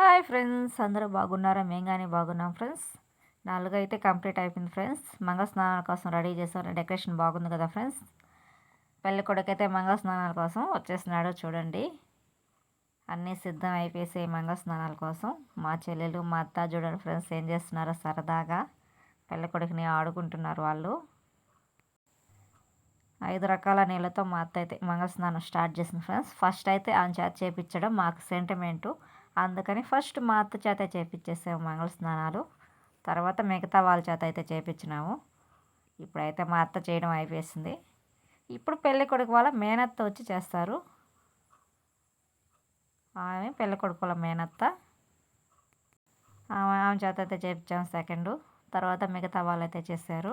Hi friends అందరూ బాగున్నారా? మేము కానీ బాగున్నాం ఫ్రెండ్స్. నాలుగు అయితే కంప్లీట్ అయిపోయింది ఫ్రెండ్స్. మంగళస్నానాల కోసం రెడీ చేసాం డెకరేషన్ బాగుంది కదా ఫ్రెండ్స్. పెళ్ళి కొడుకైతే మంగళ స్నానాల కోసం వచ్చేసినాడు చూడండి. అన్నీ సిద్ధం అయిపోయి మంగళ స్నానాల కోసం. మా చెల్లెలు మా అత్త చూడండి ఫ్రెండ్స్ ఏం చేస్తున్నారో సరదాగా పెళ్ళి కొడుకుని ఆడుకుంటున్నారు వాళ్ళు. ఐదు రకాల నీళ్ళతో మా అత్త అయితే మంగళ స్నానం స్టార్ట్ చేసింది ఫ్రెండ్స్. ఫస్ట్ అయితే ఆయన చేత చేపించడం మాకు సెంటిమెంటు అందుకని ఫస్ట్ మా అత్త చేత చేపించేసాము మంగళ స్నానాలు. తర్వాత మిగతా వాళ్ళ చేత అయితే చేపించినాము ఇప్పుడైతే మా అత్త చేయడం అయిపోయింది ఇప్పుడు పెళ్ళి కొడుకు వాళ్ళ మేనత్త వచ్చి చేస్తారు. ఆమె పెళ్ళి కొడుకు వాళ్ళ మేనత్త. ఆమె ఆమె చేత అయితే చేపించాము సెకండ్ తర్వాత మిగతా వాళ్ళు అయితే చేశారు.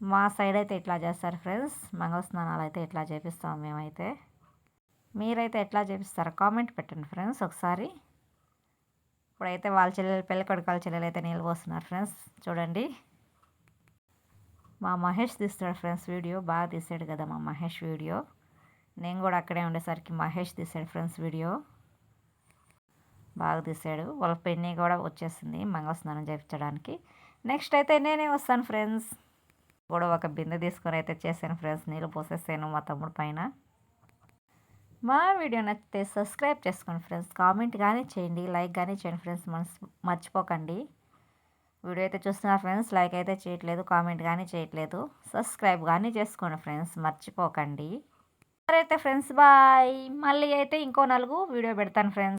మా సైడ్ అయితే ఇట్లా చేస్తారు ఫ్రెండ్స్ మంగళ స్నానాలు అయితే ఇట్లా చేపిస్తాము మేమైతే. మీరైతే ఎట్లా చేపిస్తారో కామెంట్ పెట్టండి ఫ్రెండ్స్ ఒకసారి. ఇప్పుడైతే వాళ్ళ చెల్లెలు పెళ్ళి కొడుకు చెల్లెలు అయితే నీళ్ళు పోస్తున్నారు ఫ్రెండ్స్. చూడండి. మా మహేష్ తీస్తాడు ఫ్రెండ్స్ వీడియో. బాగా తీసాడు కదా మా మహేష్ వీడియో. నేను కూడా అక్కడే ఉండేసరికి మహేష్ తీసాడు ఫ్రెండ్స్ వీడియో. బాగా తీసాడు వాళ్ళ పెన్ని కూడా వచ్చేసింది మంగళస్నానం చేయించడానికి. నెక్స్ట్ అయితే నేనే వస్తాను ఫ్రెండ్స్. కూడా ఒక బిందె తీసుకొని అయితే చేశాను ఫ్రెండ్స్. నీళ్ళు పోసేసాను మా తమ్ముడు పైన. మా వీడియో నచ్చితే సబ్స్క్రైబ్ చేసుకోండి ఫ్రెండ్స్. కామెంట్ కానీ చేయండి లైక్ కానీ చేయండి ఫ్రెండ్స్. మనసు మర్చిపోకండి. వీడియో అయితే చూస్తున్నారు ఫ్రెండ్స్ లైక్ అయితే చేయట్లేదు కామెంట్ కానీ చేయట్లేదు. సబ్స్క్రైబ్ కానీ చేసుకోండి ఫ్రెండ్స్ మర్చిపోకండి. అయితే ఫ్రెండ్స్ బాయ్. మళ్ళీ అయితే ఇంకో నలుగు వీడియో పెడతాను ఫ్రెండ్స్.